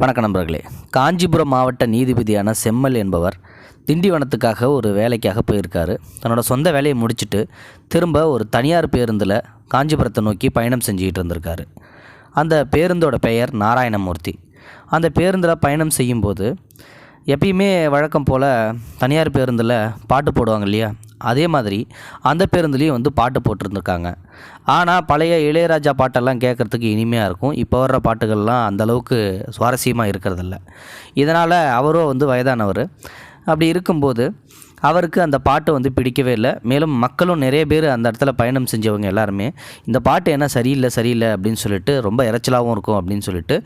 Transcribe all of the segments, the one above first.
வணக்க நண்பர்களே. காஞ்சிபுரம் மாவட்ட நீதிபதியான செம்மல் என்பவர் திண்டிவனத்துக்காக ஒரு வேலைக்காக போயிருக்காரு. தன்னோட சொந்த வேலையை முடிச்சுட்டு திரும்ப ஒரு தனியார் பேருந்தில் காஞ்சிபுரத்தை நோக்கி பயணம் செஞ்சுக்கிட்டு இருந்திருக்காரு. அந்த பேருந்தோட பெயர் நாராயணமூர்த்தி. அந்த பேருந்தில் பயணம் செய்யும்போது எப்பயுமே வழக்கம் போல் தனியார் பேருந்தில் பாட்டு போடுவாங்க இல்லையா? அதே மாதிரி அந்த பேருந்துலேயும் வந்து பாட்டு போட்டிருந்துருக்காங்க. ஆனால் பழைய இளையராஜா பாட்டெல்லாம் கேட்குறதுக்கு இனிமையாக இருக்கும். இப்போ வர்ற பாட்டுகள்லாம் அந்தளவுக்கு சுவாரஸ்யமாக இருக்கிறதில்ல. இதனால் அவரும் வந்து வயதானவர். அப்படி இருக்கும்போது அவருக்கு அந்த பாட்டு வந்து பிடிக்கவே இல்லை. மேலும் மக்களும் நிறைய பேர் அந்த இடத்துல பயணம் செஞ்சவங்க எல்லாருமே இந்த பாட்டு என்ன சரியில்லை சரியில்லை அப்படின்னு சொல்லிட்டு ரொம்ப இறைச்சலாகவும் இருக்கும் அப்படின்னு சொல்லிட்டு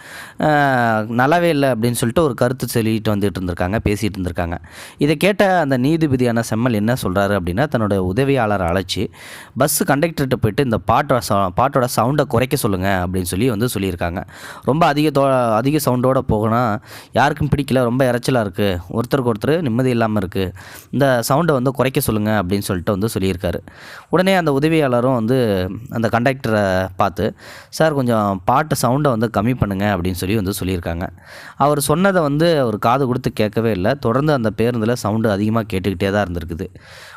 நல்லாவே இல்லை அப்படின்னு சொல்லிட்டு ஒரு கருத்து சொல்லிட்டு வந்துட்டு இருந்திருக்காங்க பேசிகிட்டு இருந்திருக்காங்க. இதை கேட்ட அந்த நீதிபதியான செம்மல் என்ன சொல்கிறாரு அப்படின்னா தன்னோட உதவியாளரை அழைச்சி பஸ் கண்டக்டர்கிட்ட போயிட்டு இந்த பாட்டோட ச பாட்டோட சவுண்டை குறைக்க சொல்லுங்கள் அப்படின்னு சொல்லி வந்து சொல்லியிருக்காங்க. ரொம்ப அதிக தோ அதிக சவுண்டோட போகணும். யாருக்கும் பிடிக்கல ரொம்ப இறைச்சலாக இருக்குது ஒருத்தருக்கு ஒருத்தர் நிம்மதி இல்லாமல் இருக்குது இந்த சவுண்டை வந்து குறைக்க சொல்லுங்கள் அப்படின்னு சொல்லிட்டு வந்து சொல்லியிருக்காரு. உடனே அந்த உதவியாளரும் வந்து அந்த கண்டக்டரை பார்த்து சார் கொஞ்சம் பாட்டு சவுண்டை வந்து கம்மி பண்ணுங்கள் அப்படின்னு சொல்லி வந்து சொல்லியிருக்காங்க. அவர் சொன்னதை வந்து அவர் காது கொடுத்து கேட்கவே இல்லை. தொடர்ந்து அந்த பேருந்தில் சவுண்டு அதிகமாக கேட்டுக்கிட்டே தான் இருந்திருக்குது.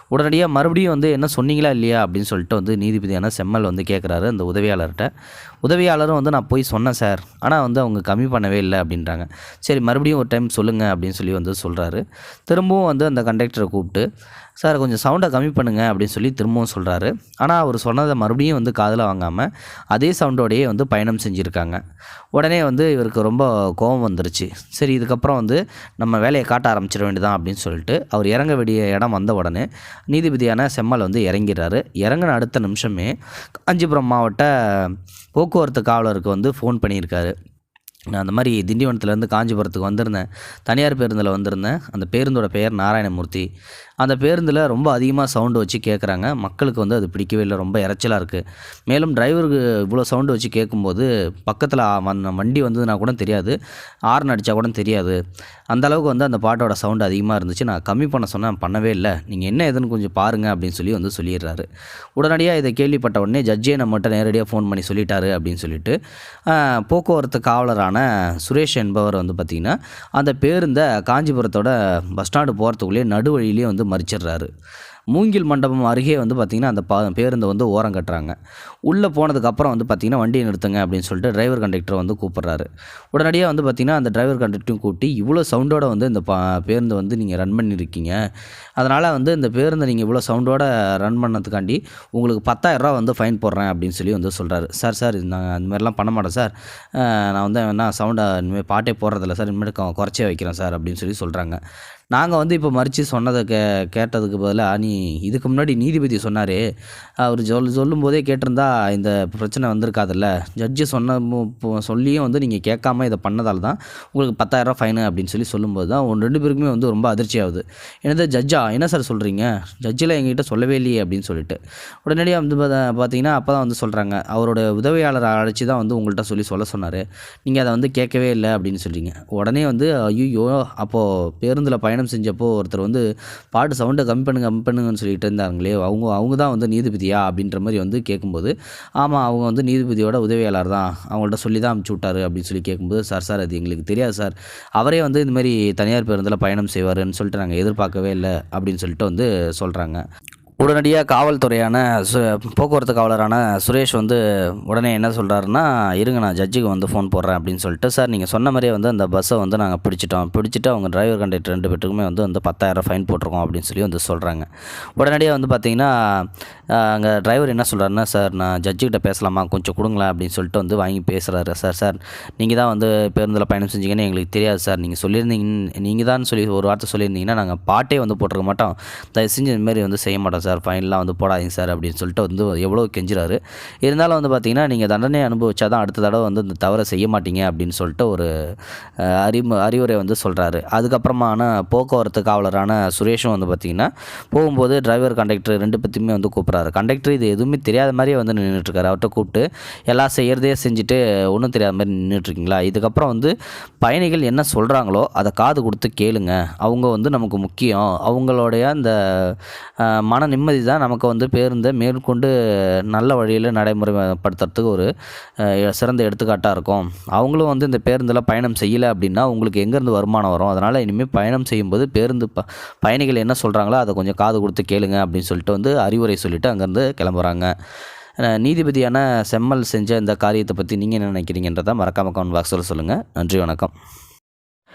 உடனடியாக மறுபடியும் வந்து என்ன சொன்னீங்களா இல்லையா அப்படின்னு சொல்லிட்டு வந்து நீதிபதியான செம்மல் வந்து கேட்குறாரு அந்த உதவியாளர்கிட்ட. உதவியாளரும் வந்து நான் போய் சொன்னேன் சார். ஆனால் வந்து அவங்க கம்மி பண்ணவே இல்லை அப்படின்றாங்க. சரி மறுபடியும் ஒரு டைம் சொல்லுங்கள் அப்படின்னு சொல்லி வந்து சொல்கிறாரு திரும்பவும் வந்து அந்த கண்டக்டரை கூப்பிட்டு சார் கொஞ்சம் சவுண்டை கம்மி பண்ணுங்க அப்படின்னு சொல்லி திரும்பவும் சொல்கிறாரு ஆனால் அவர் சொன்னதை மறுபடியும் வந்து காதில் வாங்காமல் அதே சவுண்டோடையே வந்து பயணம் செஞ்சுருக்காங்க. உடனே வந்து இவருக்கு ரொம்ப கோபம் வந்துருச்சு. சரி இதுக்கப்புறம் வந்து நம்ம வேலையை காட்ட ஆரம்பிச்சிட வேண்டியதான் அப்படின்னு சொல்லிட்டு அவர் இறங்க வேண்டிய இடம் வந்த உடனே நீதிபதியான செம்மல் வந்து இறங்கிறாரு இறங்கின அடுத்த நிமிஷமே காஞ்சிபுரம் மாவட்ட போக்குவரத்து காவலருக்கு வந்து ஃபோன் பண்ணியிருக்காரு. நான் அந்த மாதிரி திண்டிவனத்துலேருந்து காஞ்சிபுரத்துக்கு வந்திருந்தேன். தனியார் பேருந்தில் வந்திருந்தேன். அந்த பேருந்தோட பெயர் நாராயணமூர்த்தி. அந்த பேருந்தில் ரொம்ப அதிகமாக சவுண்டு வச்சு கேட்குறாங்க. மக்களுக்கு வந்து அது பிடிக்கவே இல்லை. ரொம்ப இறைச்சலாக இருக்குது மேலும் டிரைவருக்கு இவ்வளோ சவுண்டு வச்சு கேட்கும்போது பக்கத்தில் வந்த வண்டி வந்ததுன்னா கூட தெரியாது. ஹார்ன் அடித்தா கூட தெரியாது. அந்தளவுக்கு வந்து அந்த பாட்டோட சவுண்டு அதிகமாக இருந்துச்சு. நான் கம்மி பண்ண சொன்னேன். பண்ணவே இல்லை. நீங்கள் என்ன ஏதுன்னு கொஞ்சம் பாருங்கள் அப்படின்னு சொல்லி வந்து சொல்லிடுறாரு. உடனடியாக இதை கேள்விப்பட்ட உடனே ஜட்ஜே நம்மகிட்ட நேரடியாக ஃபோன் பண்ணி சொல்லிட்டாரு அப்படின்னு சொல்லிட்டு போக்குவரத்து காவலரான சுரேஷ் என்பவர் வந்து பார்த்திங்கன்னா அந்த பேருந்தை காஞ்சிபுரத்தோட பஸ் ஸ்டாண்டு போகிறதுக்குள்ளேயே நடுவழியிலே வந்து மறிச்சிடுறாரு. மூங்கில் மண்டபம் அருகே வந்து பார்த்திங்கன்னா அந்த பா பேருந்தை வந்து ஓரம் கட்டுறாங்க. உள்ளே போனதுக்கப்புறம் வந்து பார்த்திங்கன்னா வண்டியை நிறுத்துங்க அப்படின்னு சொல்லிட்டு டிரைவர் கண்டக்டரை வந்து கூப்பிட்றாரு. உடனடியாக வந்து பார்த்திங்கன்னா அந்த டிரைவர் கண்டக்டரும் கூட்டி இவ்வளோ சவுண்டோட வந்து இந்த பா பேருந்தை வந்து நீங்கள் ரன் பண்ணியிருக்கீங்க அதனால் வந்து இந்த பேருந்தை நீங்கள் இவ்வளோ சவுண்டோட ரன் பண்ணதுக்காண்டி உங்களுக்கு பத்தாயிரரூவா வந்து ஃபைன் போடுறேன் அப்படின்னு சொல்லி வந்து சொல்கிறாரு சார் சார் இது நான் அந்த மாதிரிலாம் பண்ண மாட்டேன் சார். நான் வந்து என்ன சவுண்டை இனிமேல் பாட்டே போடுறதில்ல சார். இனிமேல் குறைச்சே வைக்கிறேன் சார் அப்படின்னு சொல்லி சொல்கிறாங்க நாங்கள் வந்து இப்போ மறித்து சொன்னதை கே கேட்டதுக்கு பதிலாக நீ இதுக்கு முன்னாடி நீதிபதி சொன்னார். அவர் சொல் சொல்லும்போதே கேட்டிருந்தா இந்த பிரச்சனை வந்திருக்காதுல்ல. ஜட்ஜு சொன்ன சொல்லியும் வந்து நீங்கள் கேட்காம இதை பண்ணதால் தான் உங்களுக்கு பத்தாயிரரூபா ஃபைனு அப்படின்னு சொல்லி சொல்லும்போது தான் ஒன்று ரெண்டு பேருக்குமே வந்து ரொம்ப அதிர்ச்சி ஆகுது. என்னது ஜட்ஜா? என்ன சார் சொல்கிறீங்க ஜட்ஜில் எங்ககிட்ட சொல்லவே இல்லையே அப்படின்னு சொல்லிட்டு. உடனடியாக வந்து பார்த்தீங்கன்னா அப்போ தான் வந்து சொல்கிறாங்க அவரோட உதவியாளரை அழைச்சி தான் வந்து உங்கள்கிட்ட சொல்லி சொல்ல சொன்னார். நீங்கள் அதை வந்து கேட்கவே இல்லை அப்படின்னு சொல்கிறீங்க உடனே வந்து ஐயோ அப்போது பேருந்தில் பயணம் செஞ்சப்போ ஒருத்தர் வந்து பாட்டு சவுண்டை கம்மி பண்ணுங்க கம்மி பண்ணுங்கன்னு சொல்லிட்டு இருந்தாங்களே அவங்க அவங்க தான் வந்து நீதிபதியா? அப்படின்ற மாதிரி வந்து கேட்கும்போது ஆமாம் அவங்க வந்து நீதிபதியோட உதவியாளர் தான் அவங்கள்ட்ட சொல்லி தான் அமுச்சு விட்டாரு அப்படின்னு சொல்லி கேட்கும்போது சார் சார் அது எங்களுக்கு தெரியாது சார். அவரே வந்து இந்த மாதிரி தனியார் பேருந்தில் பயணம் செய்வாருன்னு சொல்லிட்டு நாங்கள் எதிர்பார்க்கவே இல்லை அப்படின்னு சொல்லிட்டு வந்து சொல்கிறாங்க உடனடியாக காவல்துறையான சு போக்குவரத்து காவலரான சுரேஷ் வந்து உடனே என்ன சொல்கிறாருன்னா இருங்க நான் ஜட்ஜுக்கு வந்து ஃபோன் போடுறேன் அப்படின்னு சொல்லிட்டு சார் நீங்கள் சொன்ன மாதிரியே வந்து அந்த பஸ்ஸை வந்து நாங்கள் பிடிச்சிட்டோம். பிடிச்சிட்டு அவங்க டிரைவர் கண்டக்டர் ரெண்டு பேருக்குமே வந்து வந்து பத்தாயிரம் ஃபைன் போட்டிருக்கோம் அப்படின்னு சொல்லி வந்து சொல்கிறாங்க உடனடியாக வந்து பார்த்தீங்கன்னா அங்கே டிரைவர் என்ன சொல்கிறாருன்னா சார் நான் ஜட்ஜுக்கிட்ட பேசலாமா? கொஞ்சம் கொடுங்களேன் அப்படின்னு சொல்லிட்டு வந்து வாங்கி பேசுகிறாரு சார் சார் நீங்கள் தான் வந்து பேருந்தில் பயணம் செஞ்சீங்கன்னு எங்களுக்கு தெரியாது சார். நீங்கள் சொல்லியிருந்தீங்க நீங்கள் தான் சொல்லி ஒரு வார்த்தை சொல்லியிருந்தீங்கன்னா நாங்கள் பாட்டே வந்து போட்டிருக்க மாட்டோம். தயவு செஞ்சு இதுமாரி வந்து செய்ய மாட்டோம் சார். சார் ஃபைன்லாம் வந்து போடாதீங்க சார் அப்படின்னு சொல்லிட்டு வந்து எவ்வளோ கெஞ்சுறாரு. இருந்தாலும் வந்து பார்த்தீங்கன்னா நீங்கள் தண்டனை அனுபவிச்சா தான் அடுத்த தடவை வந்து இந்த தவறை செய்ய மாட்டீங்க அப்படின்னு சொல்லிட்டு ஒரு அறிமு அறிவுரை வந்து சொல்கிறாரு அதுக்கப்புறமான போக்குவரத்து காவலரான சுரேஷும் வந்து பார்த்திங்கன்னா போகும்போது டிரைவர் கண்டக்டர் ரெண்டு பற்றியுமே வந்து கூப்பிட்றாரு. கண்டக்டர் இது எதுவுமே தெரியாத மாதிரியே வந்து நின்றுட்டுருக்காரு அவர்கிட்ட கூப்பிட்டு எல்லாம் செய்கிறதே செஞ்சுட்டு ஒன்றும் தெரியாத மாதிரி நின்றுட்டுருக்கீங்களா இதுக்கப்புறம் வந்து பயணிகள் என்ன சொல்கிறாங்களோ அதை காது கொடுத்து கேளுங்க. அவங்க வந்து நமக்கு முக்கியம். அவங்களுடைய அந்த மன நிம்மதி தான் நமக்கு வந்து பேருந்தை மேற்கொண்டு நல்ல வழியில் நடைமுறைப்படுத்துறதுக்கு ஒரு சிறந்த எடுத்துக்காட்டாக இருக்கும். அவங்களும் வந்து இந்த பேருந்தில் பயணம் செய்யலை அப்படின்னா உங்களுக்கு எங்கேருந்து வருமானம் வரும்? அதனால் இனிமேல் பயணம் செய்யும்போது பேருந்து ப பயணிகள் என்ன சொல்கிறாங்களோ அதை கொஞ்சம் காது கொடுத்து கேளுங்க அப்படின்னு சொல்லிட்டு வந்து அறிவுரை சொல்லிவிட்டு அங்கேருந்து கிளம்புறாங்க. நீதிபதியான செம்மல் செஞ்ச இந்த காரியத்தை பற்றி நீங்கள் என்ன நினைக்கிறீங்கன்றதை மறக்காம கமெண்ட் பாக்ஸில் சொல்லுங்கள் நன்றி வணக்கம்.